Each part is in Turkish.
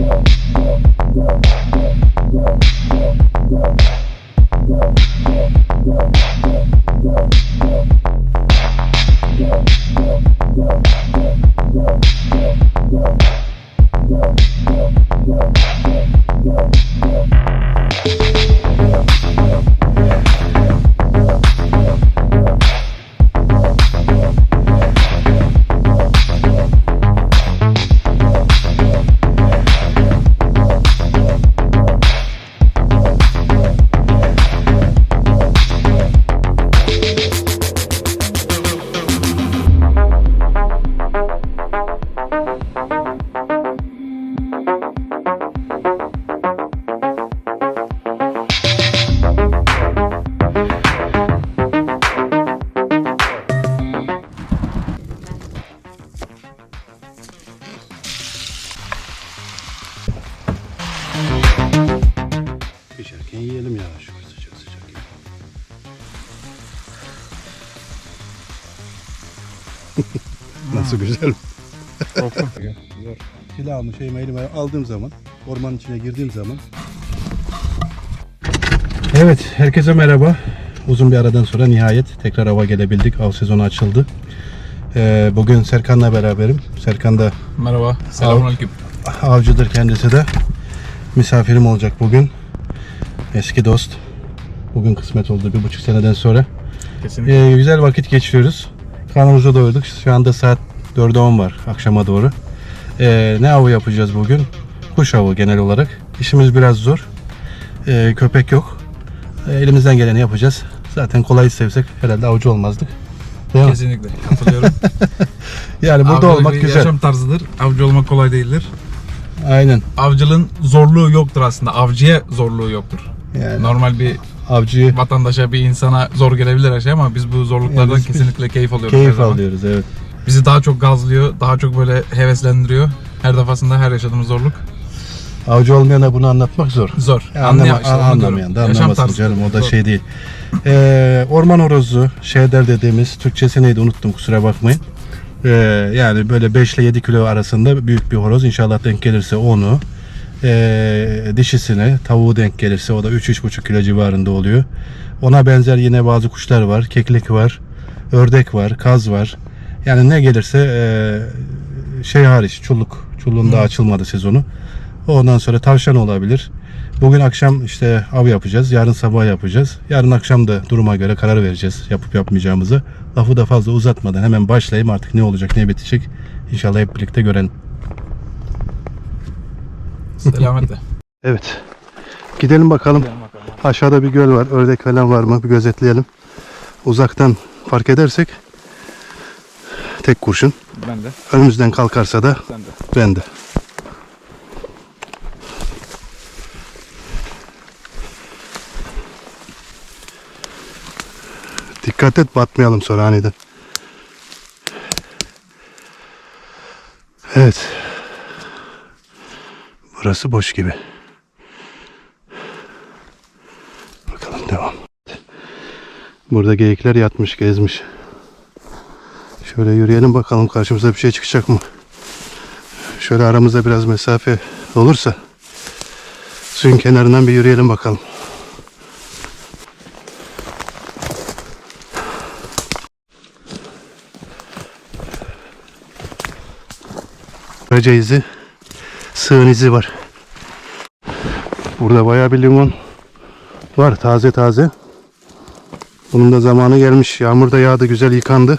Yeah. Nasıl güzel. Silahımı şeyimi elime aldığım zaman, ormanın içine girdiğim zaman. Evet, herkese merhaba. Uzun bir aradan sonra nihayet tekrar hava gelebildik. Av sezonu açıldı. Ee, bugün Serkan'la beraberim. Serkan da Merhaba. Selamünaleyküm. avcıdır kendisi de. Misafirim olacak bugün. Eski dost. Bugün kısmet oldu bir buçuk seneden sonra. Kesinlikle. Ee, güzel vakit geçiriyoruz. Karnımızı doyurduk. Şu anda saat 4'e 10 var akşama doğru. Ee, ne avı yapacağız bugün? Kuş avı genel olarak. İşimiz biraz zor. Ee, köpek yok. Ee, elimizden geleni yapacağız. Zaten kolay sevsek herhalde avcı olmazdık. Değil mi? Kesinlikle. Katılıyorum. Yani burada Avcılık olmak bir güzel. Yaşam tarzıdır. Avcı olmak kolay değildir. Aynen. Avcılığın zorluğu yoktur aslında. Avcıya zorluğu yoktur. Yani Normal bir avcıyı vatandaşa, bir insana zor gelebilir her şey ama biz bu zorluklardan Yani biz- kesinlikle keyif alıyoruz. keyif alıyoruz evet. Bizi daha çok gazlıyor, daha çok böyle heveslendiriyor. Her defasında her yaşadığımız zorluk Avcı olmayana bunu anlatmak zor. zor. Anlama, işte anlamayan da anlamasın canım o da Zor. şey değil. Ee, orman horozu şeyler dediğimiz Türkçesi neydi unuttum kusura bakmayın. Ee, yani böyle 5 ile 7 kilo arasında büyük bir horoz inşallah denk gelirse onu ee, dişisine tavuğu denk gelirse o da 3-3,5 kilo civarında oluyor. Ona benzer yine bazı kuşlar var. Keklik var. Ördek var. Kaz var. Yani ne gelirse ee, şey hariç çulluk. Çulluğun daha açılmadı sezonu. Ondan sonra tavşan olabilir. Bugün akşam işte av yapacağız. Yarın sabah yapacağız. Yarın akşam da duruma göre karar vereceğiz. Yapıp yapmayacağımızı. Lafı da fazla uzatmadan hemen başlayayım. Artık ne olacak ne bitecek. İnşallah hep birlikte görelim. Selametle. Evet. Gidelim bakalım. Gidelim bakalım. Aşağıda bir göl var. Ördek falan var mı? Bir gözetleyelim. Uzaktan fark edersek tek kurşun. Ben de, Önümüzden kalkarsa da sen de. ben de. Dikkat et batmayalım sonra aniden. Evet. Burası boş gibi. Bakalım devam. Burada geyikler yatmış, gezmiş. Şöyle yürüyelim bakalım karşımıza bir şey çıkacak mı? Şöyle aramızda biraz mesafe olursa suyun kenarından bir yürüyelim bakalım. Karaca izi, sığın izi var. Burada bayağı bir limon var taze taze. Bunun da zamanı gelmiş. Yağmur da yağdı, güzel yıkandı.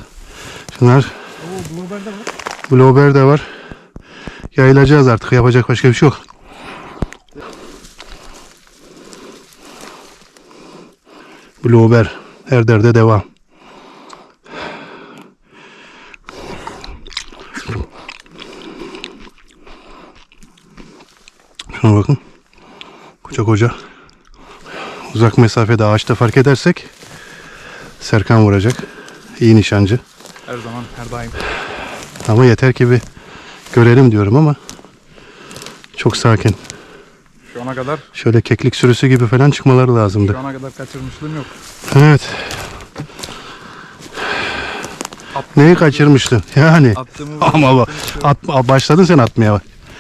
Şunlar Blauber de var. Yayılacağız artık. Yapacak başka bir şey yok. Blauber. Her derde devam. Şuna bakın. Koca koca. Uzak mesafede ağaçta fark edersek Serkan vuracak. İyi nişancı. Her zaman, her daim. Ama yeter ki bir görelim diyorum ama çok sakin. Şu ana kadar, Şöyle keklik sürüsü gibi falan çıkmaları lazımdı. şu ana kadar kaçırmışlığım yok. Evet. Neyi kaçırmıştın? Yani. Attığımı Ama bak, at, başladın sen atmaya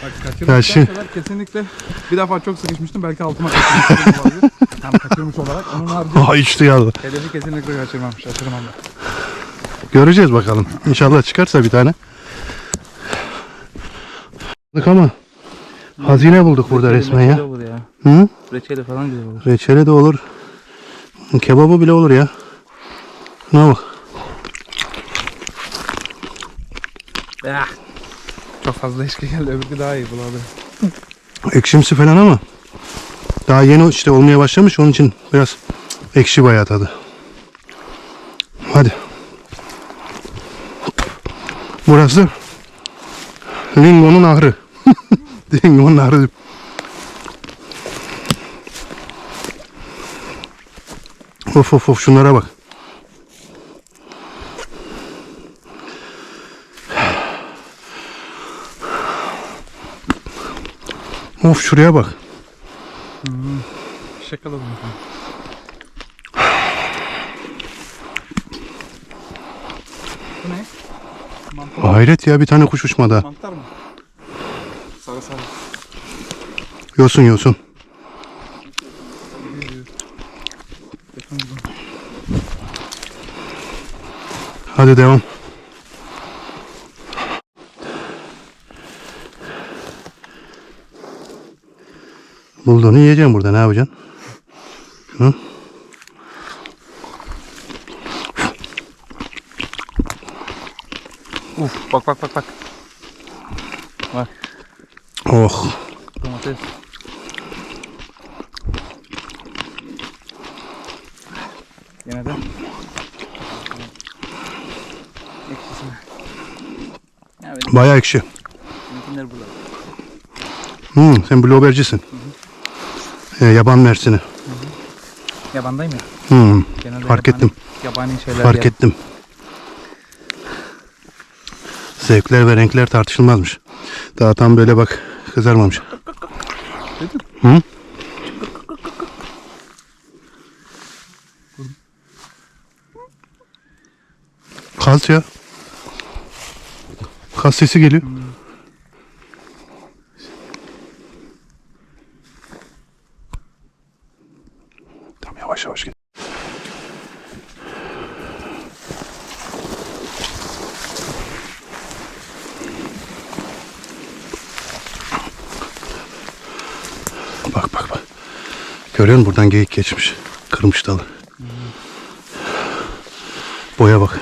bak. Kaçırmışlar şimdi- kadar kesinlikle bir defa çok sıkışmıştım belki altıma kaçırmıştım olabilir. Tam kaçırmış olarak onun harici Aha içti yazdı. hedefi kesinlikle kaçırmam şaşırmam da. Göreceğiz bakalım. İnşallah çıkarsa bir tane. Bulduk Ama hazine bulduk burada resmen ya. olur ya. Hı? Reçeli falan güzel olur. Reçeli de olur. Kebabı bile olur ya. Ne bak. Ah, Çok fazla eşki geldi öbürkü daha iyi bulabilir. Ekşimsi falan ama daha yeni işte olmaya başlamış onun için biraz ekşi bayağı tadı. Hadi. Burası Lingo'nun ahırı. Lingo'nun ahırı. Of of of şunlara bak. Of şuraya bak. Şakaladım. Bu ne? Mantar, Hayret ya bir tane kuş uçmadı. ha. mantar mı? Sarı sarı. Yosun yosun. Hadi devam. Bulduğunu yiyeceğim burada ne yapacaksın? Hı? Uf bak bak bak bak. Oh. Domates. Yine de. Ekşisine. Bayağı ekşi. bizimkiler burada. Hmm, sen bluebercisin. Ee, yaban mersini. Yabandayım ya. Hmm, Genelde fark yabani- ettim. Yabani şeyler Fark yerim. ettim. Zevkler ve renkler tartışılmazmış. Daha tam böyle bak kızarmamış. Hı? Kaz ya. Kaz sesi geliyor. Tamam yavaş yavaş git. Bak bak bak. Görüyor musun? Buradan geyik geçmiş. Kırmış dalı. Boya bak.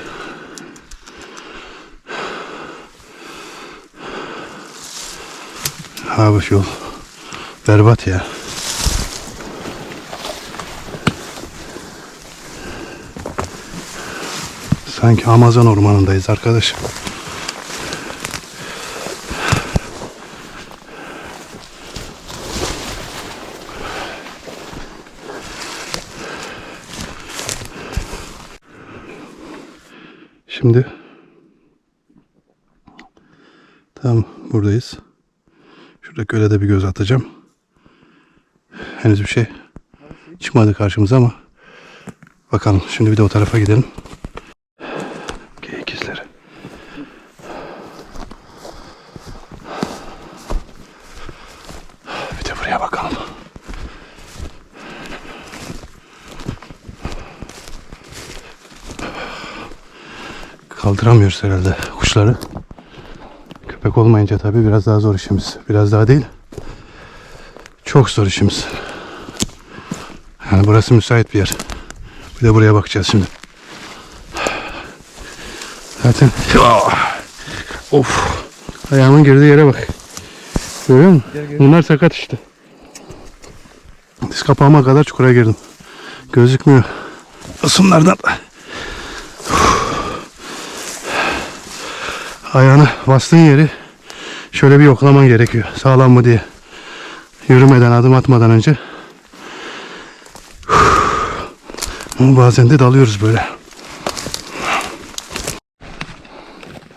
Abi yol berbat ya. Sanki Amazon ormanındayız arkadaş. Şimdi tam buradayız. Şurada göle de bir göz atacağım. Henüz bir şey çıkmadı karşımıza ama bakalım. Şimdi bir de o tarafa gidelim. Geyik izleri. Bir de buraya bakalım. Kaldıramıyoruz herhalde kuşları. Köpek olmayınca tabii biraz daha zor işimiz. Biraz daha değil. Çok zor işimiz. Yani burası müsait bir yer. Bir de buraya bakacağız şimdi. Zaten Ah! of ayağımın girdiği yere bak. Görüyor musun? Bunlar sakat işte. Diz kapağıma kadar çukura girdim. Gözükmüyor. Isımlardan. Ayağını bastığın yeri şöyle bir yoklaman gerekiyor. Sağlam mı diye. Yürümeden, adım atmadan önce. Ama bazen de dalıyoruz böyle.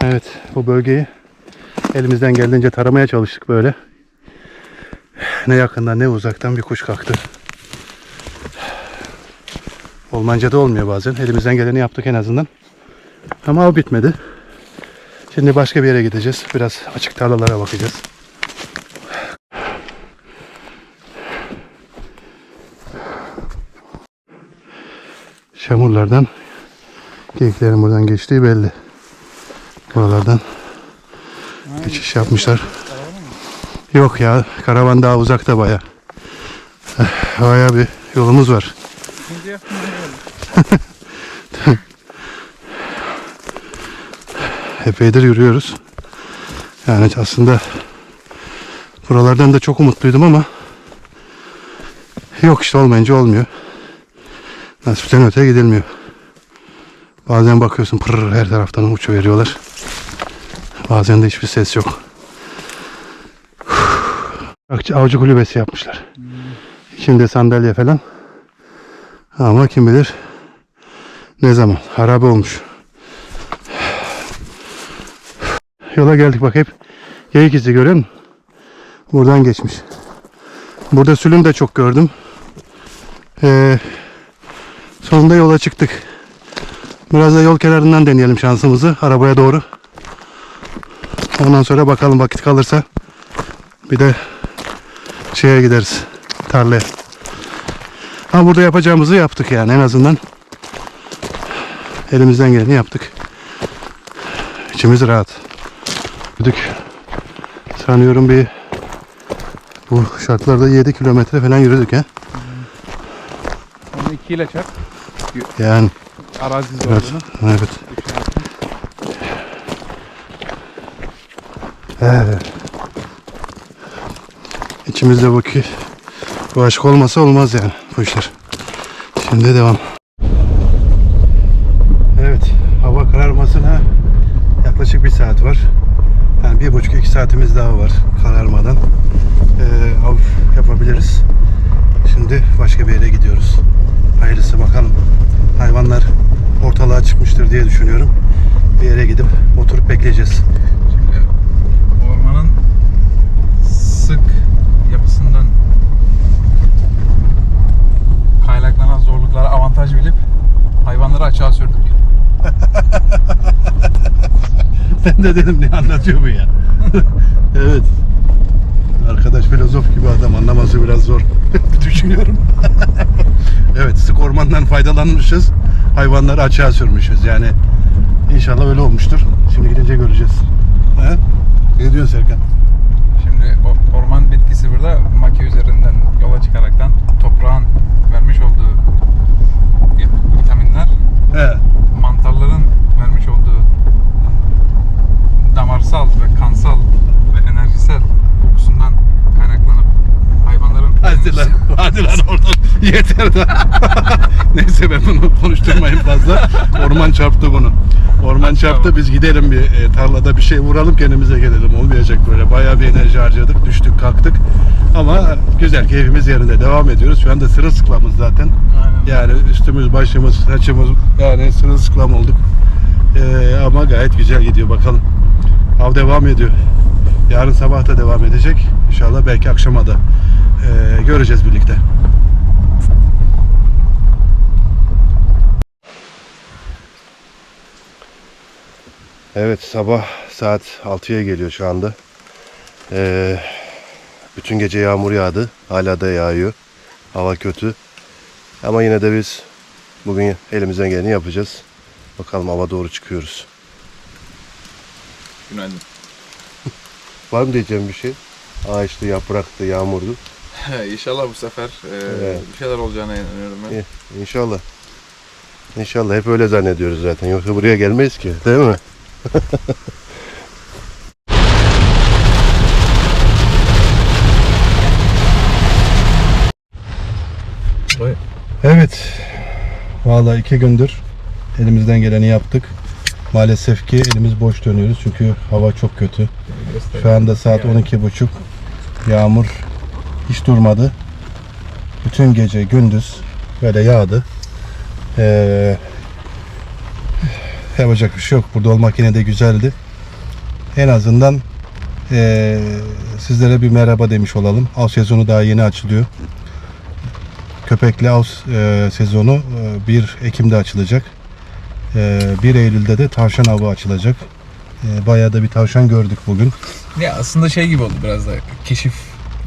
Evet, bu bölgeyi elimizden geldiğince taramaya çalıştık böyle. Ne yakından ne uzaktan bir kuş kalktı. Olmanca da olmuyor bazen. Elimizden geleni yaptık en azından. Ama o bitmedi. Şimdi başka bir yere gideceğiz. Biraz açık tarlalara bakacağız. Çamurlardan geyiklerin buradan geçtiği belli. Buralardan geçiş yapmışlar. Yok ya karavan daha uzakta baya. Eh, baya bir yolumuz var. Epeydir yürüyoruz. Yani aslında buralardan da çok umutluydum ama yok işte olmayınca olmuyor. Nasipten öte gidilmiyor. Bazen bakıyorsun pırr her taraftan uçu veriyorlar. Bazen de hiçbir ses yok. Avcı kulübesi yapmışlar. Şimdi sandalye falan. Ama kim bilir ne zaman harabe olmuş. Yola geldik bak hep geyik izi görüyor musun? Buradan geçmiş. Burada sülün de çok gördüm. Ee, sonunda yola çıktık. Biraz da yol kenarından deneyelim şansımızı arabaya doğru. Ondan sonra bakalım vakit kalırsa bir de şeye gideriz tarlaya. Ha burada yapacağımızı yaptık yani en azından. Elimizden geleni yaptık. İçimiz rahat. Yürüdük. Sanıyorum bir bu şartlarda 7 kilometre falan yürüdük ha. Onu ikiyle çarp. Yani Arazi evet. zorluğunu. Evet. Evet. İçimizde bu ki bu aşk olmasa olmaz yani bu işler. Şimdi devam. Evet. Hava kararmasına yaklaşık bir saat var. Yani bir buçuk iki saatimiz daha var kararmadan. Ee, av yapabiliriz. Şimdi başka bir yere gidiyoruz. Hayırlısı bakalım. Hayvanlar ortalığa çıkmıştır diye düşünüyorum. Bir yere gidip oturup bekleyeceğiz. Şimdi ormanın sık yapısından kaynaklanan zorluklara avantaj bilip hayvanları açığa sürdük. Ben de dedim ne anlatıyor bu ya. evet. Arkadaş filozof gibi adam anlaması biraz zor. Düşünüyorum. evet sık ormandan faydalanmışız. Hayvanları açığa sürmüşüz. Yani inşallah öyle olmuştur. Şimdi gidince göreceğiz. He? Ne diyorsun Serkan? Şimdi o orman bitkisi burada maki üzerinden yola çıkaraktan toprağın vermiş olduğu vitaminler He. mantarların vermiş olduğu damarsal ve kansal ve enerjisel kokusundan kaynaklanıp hayvanların Hadi lan, hadi lan oradan yeter de. Neyse ben bunu konuşturmayayım fazla. Orman çarptı bunu. Orman çarptı biz gidelim bir e, tarlada bir şey vuralım kendimize gelelim. Olmayacak böyle. Bayağı bir enerji harcadık. Düştük kalktık. Ama güzel keyfimiz yerinde. Devam ediyoruz. Şu anda sırılsıklamız zaten. Aynen. Yani üstümüz, başımız, saçımız yani sırılsıklam olduk. E, ama gayet güzel gidiyor bakalım. Av devam ediyor. Yarın sabah da devam edecek. İnşallah belki akşama da e, göreceğiz birlikte. Evet sabah saat 6'ya geliyor şu anda. Ee, bütün gece yağmur yağdı. Hala da yağıyor. Hava kötü. Ama yine de biz bugün elimizden geleni yapacağız. Bakalım hava doğru çıkıyoruz. Günaydın. Var mı diyeceğim bir şey? Ağaçtı, yapraktı, yağmurdu. İnşallah bu sefer e, Evet. bir şeyler olacağına inanıyorum ben. İnşallah. İnşallah hep öyle zannediyoruz zaten. Yoksa buraya gelmeyiz ki. Değil mi? Evet. Vallahi iki gündür elimizden geleni yaptık. Maalesef ki elimiz boş dönüyoruz çünkü hava çok kötü. Şu anda saat 12.30. Yağmur hiç durmadı. Bütün gece gündüz böyle yağdı. Ee, yapacak bir şey yok. Burada olmak yine de güzeldi. En azından ee, sizlere bir merhaba demiş olalım. Av sezonu daha yeni açılıyor. Köpekli av e, sezonu e, 1 Ekim'de açılacak. E, 1 Eylül'de de tavşan avı açılacak. E, bayağı da bir tavşan gördük bugün. Ya aslında şey gibi oldu biraz da keşif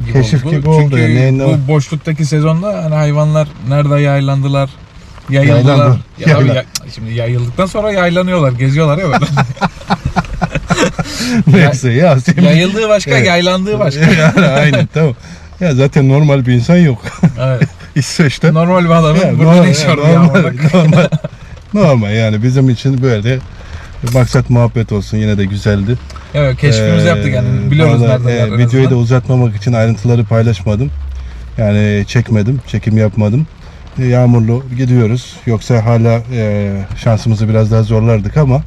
gibi Keşif oldu. gibi oldu Çünkü yani. Bu boşluktaki sezonda hani hayvanlar nerede yaylandılar, Yayıldılar. Ya, yaylan. ya- şimdi yayıldıktan sonra yaylanıyorlar, geziyorlar ya böyle. Neyse ya. Semih- Yayıldığı başka, Evet. yaylandığı başka. yani aynen tamam. Ya zaten normal bir insan yok evet. İsveç'te. Normal bir adamın Ya, burada normal, bu normal, yağmurda? normal, normal yani bizim için böyle maksat muhabbet olsun yine de güzeldi. Evet, keşfimizi Ee, yaptık yani. Biliyoruz vallahi, nerede e, Videoyu da uzatmamak için ayrıntıları paylaşmadım. Yani çekmedim, çekim yapmadım. Yağmurlu gidiyoruz. Yoksa hala e, şansımızı biraz daha zorlardık ama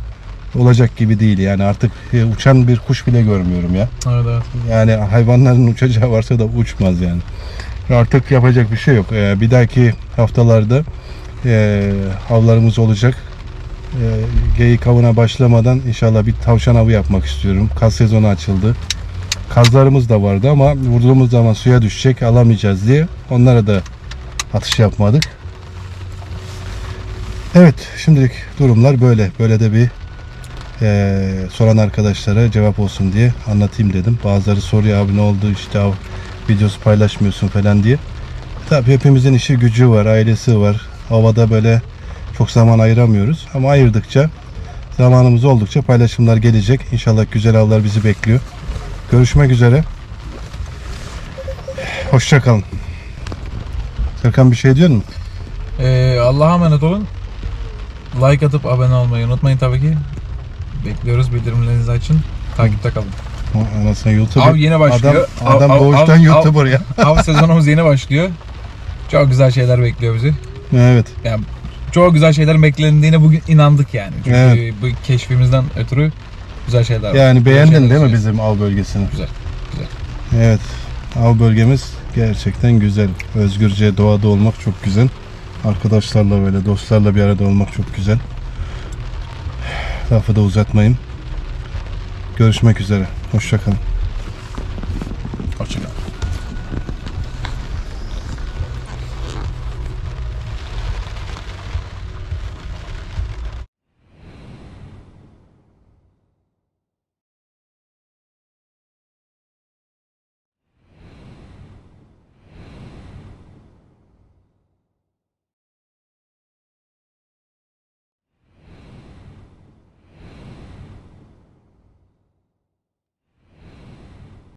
olacak gibi değil. Yani artık e, uçan bir kuş bile görmüyorum ya. Evet, evet. Yani hayvanların uçacağı varsa da uçmaz yani. Artık yapacak bir şey yok. E, bir dahaki haftalarda e, avlarımız olacak. E, geyik avına başlamadan inşallah bir tavşan avı yapmak istiyorum. Kaz sezonu açıldı. Kazlarımız da vardı ama vurduğumuz zaman suya düşecek alamayacağız diye onlara da atış yapmadık. Evet şimdilik durumlar böyle. Böyle de bir e, soran arkadaşlara cevap olsun diye anlatayım dedim. Bazıları soruyor abi ne oldu işte av videosu paylaşmıyorsun falan diye. Tabii hepimizin işi gücü var, ailesi var. Havada böyle çok zaman ayıramıyoruz. Ama ayırdıkça, zamanımız oldukça paylaşımlar gelecek. İnşallah güzel avlar bizi bekliyor. Görüşmek üzere. Hoşçakalın. Serkan bir şey diyor mu? Ee, Allah'a emanet olun. Like atıp abone olmayı unutmayın tabii ki. Bekliyoruz bildirimlerinizi açın. Takipte kalın. Anasını YouTube. Av yeni başlıyor. Adam, adam Av- av- doğuştan av- YouTuber ya. Av sezonumuz yeni başlıyor. Çok güzel şeyler bekliyor bizi. Evet. Yani çok güzel şeylerin beklendiğine bugün inandık yani. Çünkü Evet. bu keşfimizden ötürü güzel şeyler var. Yani Güzel beğendin şeyler değil mi bizim av bölgesini? Güzel. Evet. Av bölgemiz gerçekten güzel. Özgürce doğada olmak çok güzel. Arkadaşlarla böyle dostlarla bir arada olmak çok güzel. Lafı da uzatmayayım. Görüşmek üzere. Hoşçakalın.